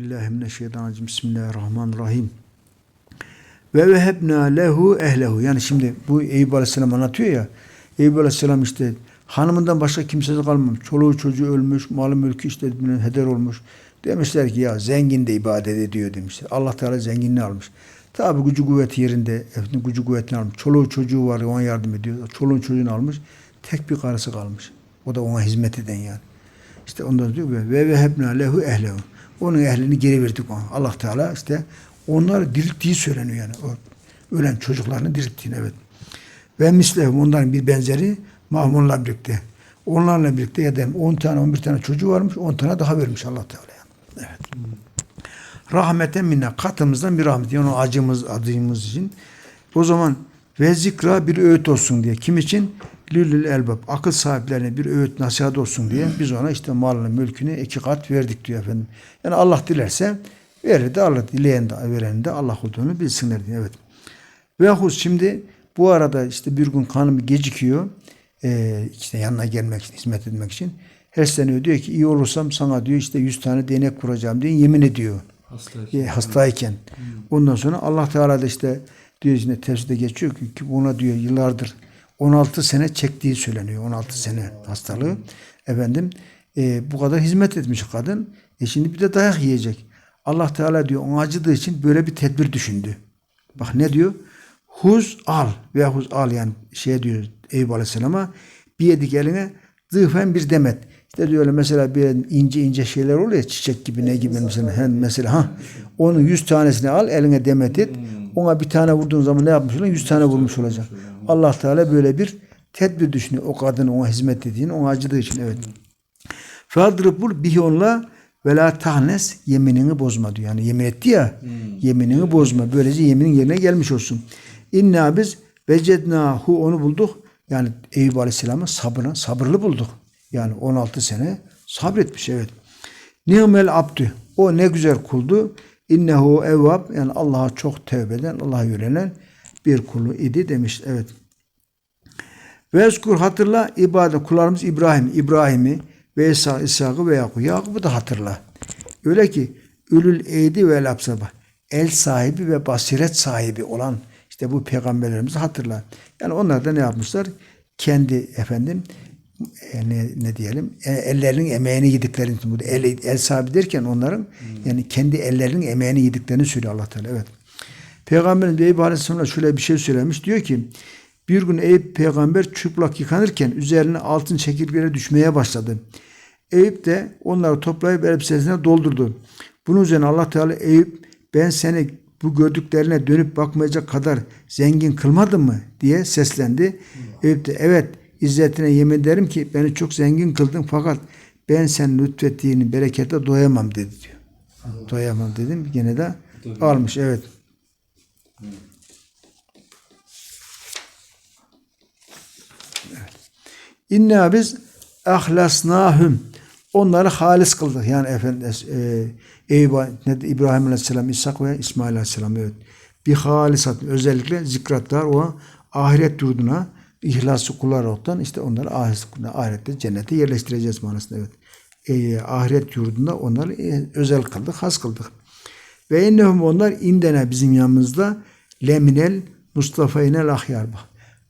Bismillahirrahmanirrahim. Bismillahirrahmanirrahim. Ve vehebna lehu ehlehu. Yani şimdi bu Eyüp Aleyhisselam anlatıyor ya. Eyüp Aleyhisselam işte hanımından başka kimsesi kalmamış. Çoluğu çocuğu ölmüş. Malı mülkü işte heder olmuş. Demişler ki ya zengin de ibadet ediyor demişler. Allah Teala zenginliği almış. Tabi gücü kuvveti yerinde. Efendim gücü kuvvetini almış. Çoluğu çocuğu var ona yardım ediyor. Çoluğun çocuğunu almış. Tek bir karısı kalmış. O da ona hizmet eden yani. İşte ondan diyor ve vehebna lehu ehlehu. Onun ehlini geri verdik ona. Allah Teala işte onları dirilttiği söyleniyor yani. O ölen çocuklarını dirilttiğini evet. Ve mislehum onların bir benzeri Mahmun'la birlikte. Onlarla birlikte ya da 10 tane 11 tane çocuğu varmış 10 tane daha vermiş Allah Teala yani. Evet. Rahmeten minne katımızdan bir rahmet. Yani o acımız adımız için. O zaman ve zikra bir öğüt olsun diye. Kim için? Lülül elbab. Akıl sahiplerine bir öğüt nasihat olsun diye biz ona işte malını, mülkünü iki kat verdik diyor efendim. Yani Allah dilerse verir de Allah dileyen de veren de Allah olduğunu bilsinler diye. Evet. Ve hus şimdi bu arada işte bir gün kanım gecikiyor. Ee, işte yanına gelmek için, hizmet etmek için. Hesleniyor diyor ki iyi olursam sana diyor işte 100 tane değnek kuracağım diye yemin ediyor. Hastayken. E, hastayken. Ondan sonra Allah Teala da işte diyor işte tefsirde geçiyor ki buna diyor yıllardır 16 sene çektiği söyleniyor. 16 sene hastalığı. Efendim e, bu kadar hizmet etmiş kadın. E şimdi bir de dayak yiyecek. Allah Teala diyor ona acıdığı için böyle bir tedbir düşündü. Bak ne diyor? Huz al veya huz al yani şey diyor Eyüp Aleyhisselam'a bir yedik eline zıfen bir demet. İşte diyor öyle mesela bir ince ince şeyler oluyor çiçek gibi ne gibi mesela mesela ha onun yüz tanesini al eline demet et. Ona bir tane vurduğun zaman ne yapmış olacaksın? Yüz tane vurmuş olacaksın. Allah Teala böyle bir tedbir düşünüyor. O kadın ona hizmet ettiğini, ona acıdığı için evet. Fadribul bihi onunla ve la tahnes yeminini bozma diyor. Yani yemin etti ya yeminini bozma. Böylece yeminin yerine gelmiş olsun. İnna biz vecednahu onu bulduk. Yani Eyüp Aleyhisselam'ın sabrını, sabırlı bulduk. Yani 16 sene sabretmiş evet. Ni'mel abdü. O ne güzel kuldu. İnnehu evvab. Yani Allah'a çok tevbe eden, Allah'a yönelen bir kulu idi demiş. Evet. Ve eskur hatırla ibadet kullarımız İbrahim, İbrahim'i ve İsa, İshak'ı ve Yakup'u. Yakup'u da hatırla. Öyle ki ülül eydi ve lapsaba. El sahibi ve basiret sahibi olan işte bu peygamberlerimizi hatırla. Yani onlar da ne yapmışlar? Kendi efendim ne, ne diyelim e, ellerinin emeğini yediklerini bu el, el sahibi derken onların yani kendi ellerinin emeğini yediklerini söylüyor Allah Teala. Evet. Peygamberimiz Eyüp Aleyhisselam'a şöyle bir şey söylemiş. Diyor ki bir gün Eyüp peygamber çıplak yıkanırken üzerine altın çekirgeleri düşmeye başladı. Eyüp de onları toplayıp elbisesine doldurdu. Bunun üzerine Allah Teala Eyüp ben seni bu gördüklerine dönüp bakmayacak kadar zengin kılmadım mı diye seslendi. Eyüp de evet İzzetine yemin ederim ki beni çok zengin kıldın fakat ben sen lütfettiğini berekete doyamam dedi diyor. Doyamam dedim. Gene de almış evet. İnna biz ahlasnahum. Onları halis kıldık. Yani efendim e, Eyüp, İbrahim Aleyhisselam, İshak ve İsmail Aleyhisselam evet. Bir halisat özellikle zikratlar o ahiret yurduna ihlaslı kullar olaraktan işte onları ahiret, ahirette cennete yerleştireceğiz manasında evet. E, ahiret yurdunda onları e, özel kıldık, has kıldık. Ve ennehum onlar indene bizim yanımızda leminel Mustafa'inel ahyar.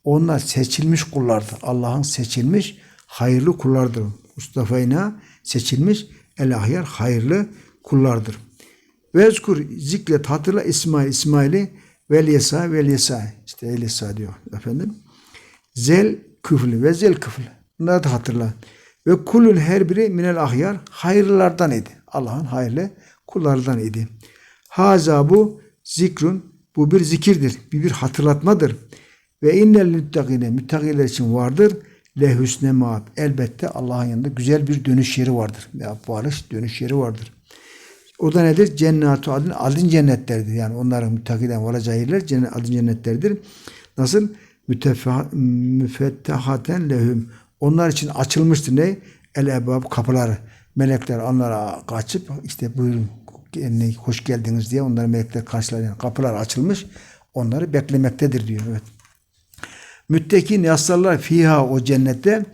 Onlar seçilmiş kullardır. Allah'ın seçilmiş hayırlı kullardır. Mustafa'ina seçilmiş el ahyar hayırlı kullardır. Ve ezkur zikret hatırla İsmail İsmail'i vel yesa vel yesa işte el yesa diyor efendim. Zel küflü ve zel küflü. Bunları da hatırla. Ve kulun her biri minel ahyar hayırlılardan idi. Allah'ın hayırlı kullardan idi. Haza bu zikrun bu bir zikirdir. Bir, bir hatırlatmadır. Ve innel müttakine müttakiler için vardır. Le hüsne maab. Elbette Allah'ın yanında güzel bir dönüş yeri vardır. Ya varış dönüş yeri vardır. O da nedir? Cennatu adın adın cennetlerdir. Yani onların müttakiden varacağı yerler cennet, adın cennetlerdir. Nasıl? Müfettehaten lehum. Onlar için açılmıştır ne? El ebab kapıları. Melekler onlara kaçıp işte buyurun hoş geldiniz diye onları melekler karşılar. Yani kapılar açılmış. Onları beklemektedir diyor. Evet. Müttekin yaslarlar fiha o cennette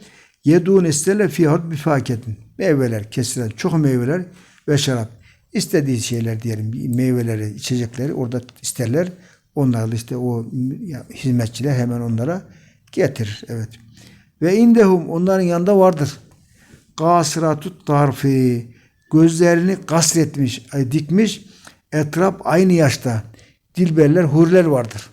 yedun isterler fiha bir faketin. Meyveler kesilen çok meyveler ve şarap. istediği şeyler diyelim meyveleri, içecekleri orada isterler. Onlar da işte o hizmetçiler hemen onlara getirir. Evet. Ve indehum onların yanında vardır. Kasratut tarfi gözlerini kasretmiş, dikmiş. Etraf aynı yaşta. Dilberler, huriler vardır.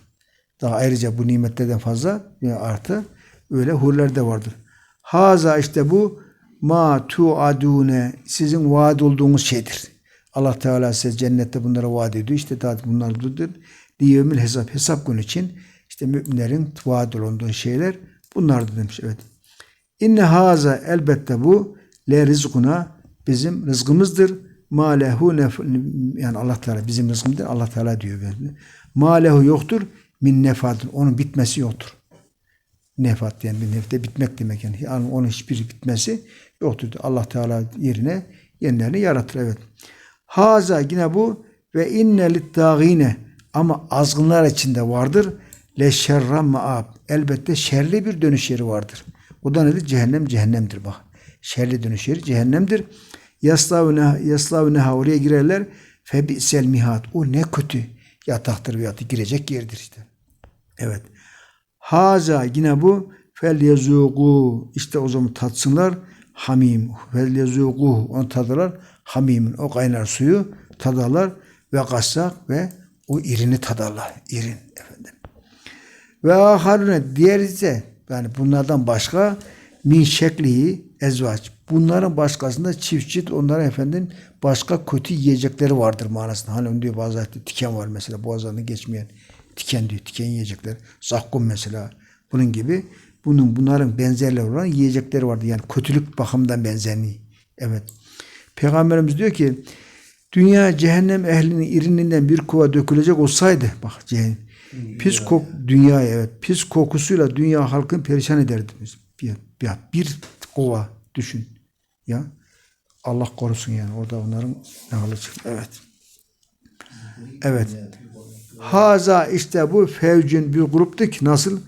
Daha ayrıca bu nimetlerden fazla bir artı öyle huriler de vardır. Haza işte bu ma tuadune sizin vaad olduğunuz şeydir. Allah Teala size cennette bunlara vaat ediyor. İşte daha bunlar budur. Diyemil hesap. Hesap günü için işte müminlerin vaad olunduğu şeyler bunlardır demiş. Evet. İnne haza elbette bu le rizkuna bizim rızkımızdır. Ma lehu nef- yani Allah Teala bizim rızkımızdır. Allah Teala diyor. Ma lehu yoktur min nefadın. Onun bitmesi yoktur. Nefat yani bir nefte bitmek demek yani. yani onun hiçbir bitmesi yoktur. Allah Teala yerine yenilerini yaratır. Evet. Haza yine bu ve inne littâgîne ama azgınlar içinde vardır. Le şerra maab. Elbette şerli bir dönüş yeri vardır. O da nedir? Cehennem cehennemdir bak. Şerli dönüş yeri cehennemdir. Yaslavne yaslavneha oraya girerler. Fe bi'sel mihat. O ne kötü yataktır veya girecek yerdir işte. Evet. Haza yine bu fel yezugu işte o zaman tatsınlar hamim fel yezugu onu tadarlar hamimin o kaynar suyu tadarlar ve gassak ve o irini tadarlar irin efendim. Ve aharine diğer ise yani bunlardan başka min şeklihi ezvaç. Bunların başkasında çift çift onların efendim başka kötü yiyecekleri vardır manasında. Hani diyor bazı tiken var mesela boğazlarını geçmeyen tiken diyor. Tiken yiyecekler. Zakkum mesela. Bunun gibi bunun bunların benzerleri olan yiyecekleri vardı. Yani kötülük bakımından benzerliği. Evet. Peygamberimiz diyor ki dünya cehennem ehlinin irininden bir kuva dökülecek olsaydı bak cehennem pis kok dünya evet pis kokusuyla dünya halkını perişan ederdi. Bir, bir, bir kova düşün. Ya Allah korusun yani orada onların ne çıktı. Evet. Evet. Haza işte bu fevcün bir gruptu ki nasıl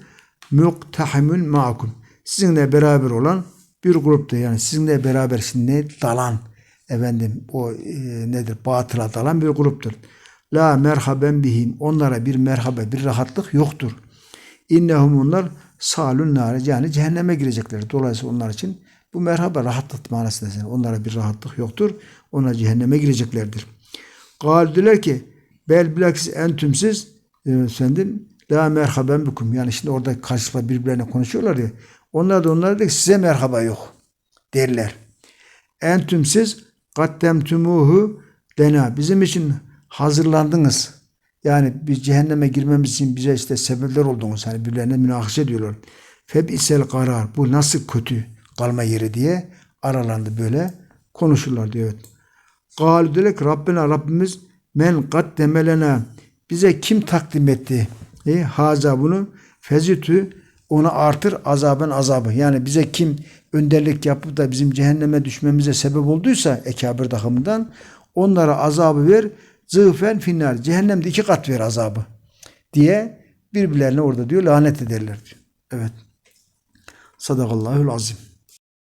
muktahimün makum. Sizinle beraber olan bir gruptu. Yani sizinle beraber şimdi dalan efendim o e, nedir batıla dalan bir gruptur. La merhaben bihim. Onlara bir merhaba, bir rahatlık yoktur. İnnehum onlar salun nare yani cehenneme girecekler. Dolayısıyla onlar için bu merhaba rahatlık manasında yani onlara bir rahatlık yoktur. Onlar cehenneme gireceklerdir. Gal diler ki bel bilakis entüm siz e, efendim la merhaben bikum. Yani şimdi orada karşılıklı birbirlerine konuşuyorlar ya. Onlar da onlar da size merhaba yok derler. Entüm siz kaddemtumuhu lena. Bizim için hazırlandınız. Yani biz cehenneme girmemiz için bize işte sebepler oldunuz. Hani birbirlerine münakaşa ediyorlar. Febisel karar. Bu nasıl kötü kalma yeri diye aralandı böyle konuşurlar diyor. Evet. Gal diyor ki Rabbina Rabbimiz men kaddemelena bize kim takdim etti? E, haza bunu fezitü ona artır azabın azabı. Yani bize kim önderlik yapıp da bizim cehenneme düşmemize sebep olduysa ekabir takımından onlara azabı ver zıfen finnar. Cehennemde iki kat ver azabı diye birbirlerine orada diyor lanet ederler diyor. Evet. Sadakallahul azim.